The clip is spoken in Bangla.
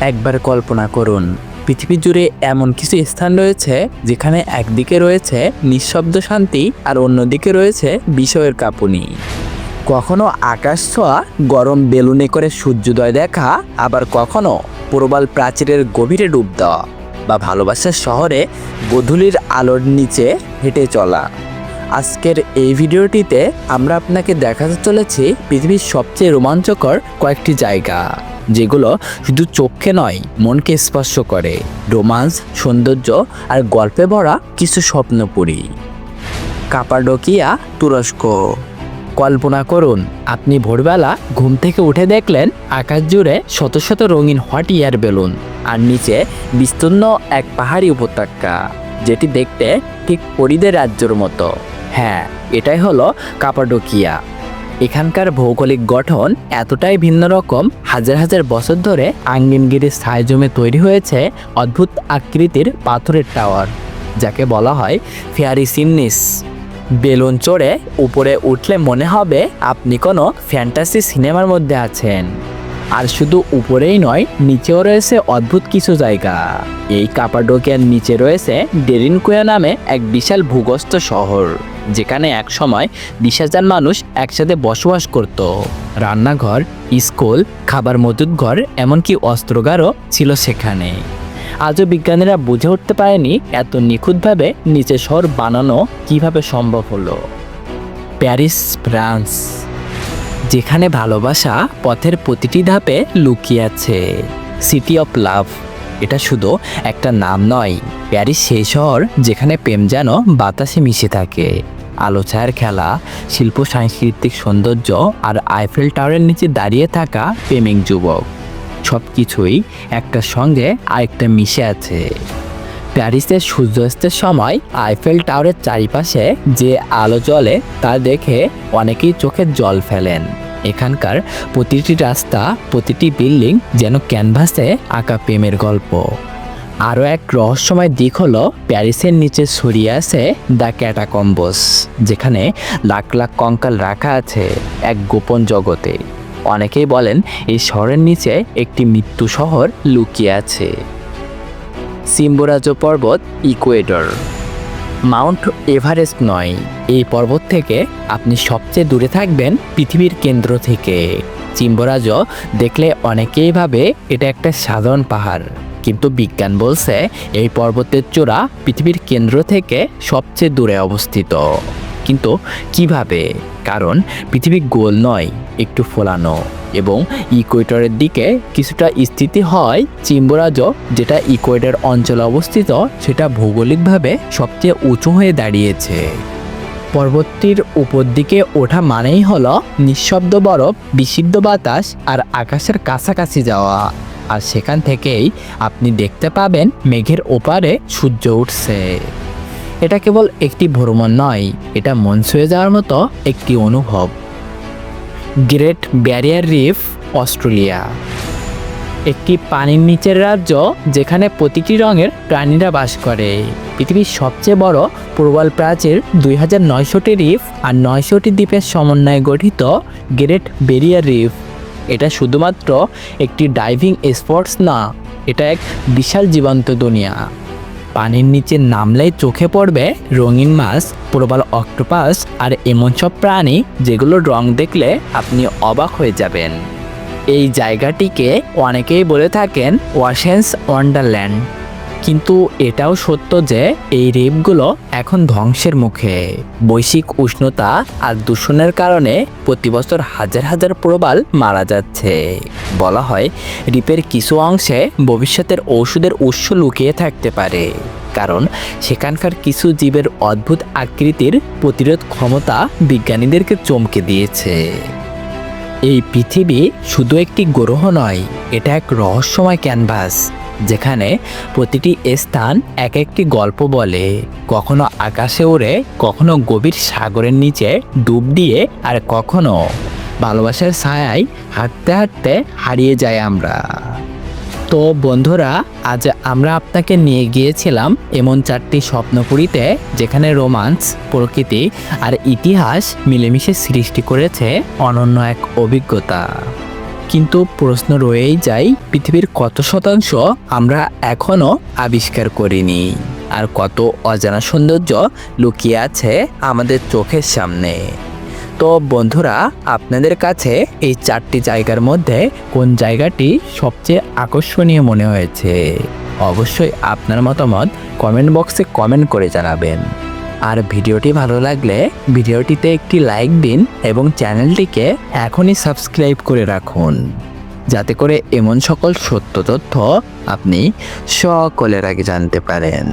একবার কল্পনা করুন, পৃথিবী জুড়ে এমন কিছু স্থান রয়েছে যেখানে একদিকে রয়েছে নিঃশব্দ শান্তি আর অন্যদিকে রয়েছে বিষয়ের কাঁপুনি। কখনো আকাশ ছোঁয়া, গরম বেলুনে করে সূর্যোদয় দেখা, আবার কখনো প্রবাল প্রাচীরের গভীরে ডুব দেওয়া বা ভালোবাসার শহরে গধূলির আলোর নিচে হেঁটে চলা। আজকের এই ভিডিওটিতে আমরা আপনাকে দেখাতে চলেছি পৃথিবীর সবচেয়ে রোমাঞ্চকর কয়েকটি জায়গা। যেগুলো শুধু চোখে নয়, মনকে স্পর্শ করে। রোমান্স, সৌন্দর্য আর গল্পে ভরা কিছু স্বপ্নপুরী। কাপাডোকিয়া তুরস্ক। কল্পনা করুন, আপনি ভোরবেলা ঘুম থেকে উঠে দেখলেন আকাশ জুড়ে শত শত রঙিন হট এয়ার বেলুন আর নিচে বিস্তীর্ণ এক পাহাড়ি উপত্যকা, যেটি দেখতে ঠিক পরিদের রাজ্যর মতো। হ্যাঁ এটাই হলো কাপাডোকিয়া। এখানকার ভৌগোলিক গঠন এতটাই ভিন্ন রকম, হাজার হাজার বছর ধরে আঙ্গিনগিরির ছায় জমে তৈরি হয়েছে অদ্ভুত আকৃতির পাথরের টাওয়ার, যাকে বলা হয় ফেয়ারি সিমনিস বেলুন চড়ে উপরে উঠলে মনে হবে আপনি কোনো ফ্যান্টাসি সিনেমার মধ্যে আছেন। আর শুধু উপরেই নয়, নিচেও রয়েছে অদ্ভুত কিছু জায়গা। এই কাপাডোকিয়ার নিচে রয়েছে ডেরিনকুয়া নামে এক বিশাল ভূগস্থ শহর। যেখানে এক সময় বিশ হাজার মানুষ একসাথে বসবাস করত। রান্নাঘর, স্কুল, খাবার মজুদ ঘর, এমনকি অস্ত্রগারও ছিল সেখানে। আজও বিজ্ঞানীরা বুঝে উঠতে পারেনি এত নিখুঁতভাবে নিচে শহর বানানো কীভাবে সম্ভব হলো। প্যারিস, ফ্রান্স, যেখানে ভালোবাসা পথের প্রতিটি ধাপে লুকিয়ে আছে। সিটি অফ লাভ, এটা শুধু একটা নাম নয়, প্যারিস সেই শহর যেখানে প্রেম যেন বাতাসে মিশে থাকে। আলো ছায়ার খেলা, শিল্প, সাংস্কৃতিক সৌন্দর্য আর আইফেল টাওয়ারের নিচে দাঁড়িয়ে থাকা প্রেমিক যুবক। সব কিছুই একটার সঙ্গে আরেকটা মিশে আছে। প্যারিসের সূর্যাস্তের সময় আইফেল টাওয়ারের চারিপাশে যে আলো জ্বলে তা দেখে অনেকেই চোখে জল ফেলেন। এখানকার প্রতিটি রাস্তা, প্রতিটি বিল্ডিং যেন ক্যানভাসে আঁকা প্রেমের গল্প। আরও এক রহস্যময় দিক হলো প্যারিসের নিচে ছড়িয়ে আছে দ্য ক্যাটাকম্বস, যেখানে লাখ লাখ কঙ্কাল রাখা আছে এক গোপন জগতে। অনেকেই বলেন এই শহরের নিচে একটি মৃত্যু শহর লুকিয়ে আছে। সিম্বোরাজো পর্বত ইকুয়েডর। মাউন্ট এভারেস্ট নয়, এই পর্বত থেকে আপনি সবচেয়ে দূরে থাকবেন পৃথিবীর কেন্দ্র থেকে। চিম্বরাজ দেখলে অনেকেই ভাবে এটা একটা সাধারণ পাহাড়। কিন্তু বিজ্ঞান বলছে এই পর্বতের চূড়া পৃথিবীর কেন্দ্র থেকে সবচেয়ে দূরে অবস্থিত। কিন্তু কীভাবে? কারণ পৃথিবী গোল নয়, একটু ফোলানো। এবং ইকুয়েটরের দিকে কিছুটা স্থিতি হয় চিম্বরাজ, যেটা ইকুয়েটর অঞ্চলে অবস্থিত, সেটা ভৌগোলিকভাবে সবচেয়ে উঁচু হয়ে দাঁড়িয়েছে। পর্বতটির উপর দিকে ওঠা মানেই হলো নিঃশব্দ বরফ, বিশুদ্ধ বাতাস আর আকাশের কাছাকাছি যাওয়া। আর সেখান থেকেই আপনি দেখতে পাবেন মেঘের ওপারে সূর্য উঠছে। এটা কেবল একটি ভ্রমণ নয়, এটা মন ছুঁয়ে যাওয়ার মতো একটি অনুভব। Great Barrier Reef, Australia. একটি পানির নিচের রাজ্য যেখানে প্রতিটি রঙের প্রাণীরা বাস করে। পৃথিবীর সবচেয়ে বড় প্রবাল প্রাচীর দুই হাজার নয়শোটি রিফ আর নয়শোটি দ্বীপের সমন্বয়ে গঠিত গ্রেট ব্যারিয়ার রিফ। এটা শুধুমাত্র একটি ডাইভিং স্পোর্টস না, এটা এক বিশাল জীবন্ত দুনিয়া। পানির নিচে নামলেই চোখে পড়বে রঙিন মাছ, প্রবাল অক্টোপাস আর এমন সব প্রাণী যেগুলোর রং দেখলে আপনি অবাক হয়ে যাবেন। এই জায়গাটিকে অনেকেই বলে থাকেন ওয়াশেন্স ওয়ান্ডারল্যান্ড। কিন্তু এটাও সত্য যে এই রিপগুলো এখন ধ্বংসের মুখে। বৈশ্বিক উষ্ণতা আর দূষণের কারণে প্রতি বছর হাজার হাজার প্রবাল মারা যাচ্ছে। বলা হয়, রিপের কিছু অংশে ভবিষ্যতের ওষুধের উৎস লুকিয়ে থাকতে পারে। কারণ, সেখানকার কিছু জীবের অদ্ভুত আকৃতির প্রতিরোধ ক্ষমতা বিজ্ঞানীদেরকে চমকে দিয়েছে। এই পৃথিবী শুধু একটি গ্রহ নয়, এটা এক রহস্যময় ক্যানভাস। যেখানে প্রতিটি স্থান এক একটি গল্প বলে। কখনো আকাশে ওড়ে, কখনো গভীর সাগরের নিচে ডুব দিয়ে, আর কখনো ভালোবাসার ছায়ায় হাঁটতে হাঁটতে হারিয়ে যাই আমরা। তো বন্ধুরা, আজ আমরা আপনাকে নিয়ে গিয়েছিলাম এমন চারটি স্বপ্নপুরীতে যেখানে রোমান্স, প্রকৃতি আর ইতিহাস মিলেমিশে সৃষ্টি করেছে অনন্য এক অভিজ্ঞতা। কিন্তু প্রশ্ন রয়েই যায়, পৃথিবীর কত শতাংশ আমরা এখনও আবিষ্কার করিনি? আর কত অজানা সৌন্দর্য লুকিয়ে আছে আমাদের চোখের সামনে? তো বন্ধুরা, আপনাদের কাছে এই চারটি জায়গার মধ্যে কোন জায়গাটি সবচেয়ে আকর্ষণীয় মনে হয়েছে? অবশ্যই আপনার মতামত কমেন্ট বক্সে কমেন্ট করে জানাবেন। আর ভিডিওটি ভালো লাগলে ভিডিওটিতে একটি লাইক দিন এবং চ্যানেলটিকে এখনই সাবস্ক্রাইব করে রাখুন। যাতে করে এমন সকল সত্য তথ্য আপনি সকলের আগে জানতে পারেন।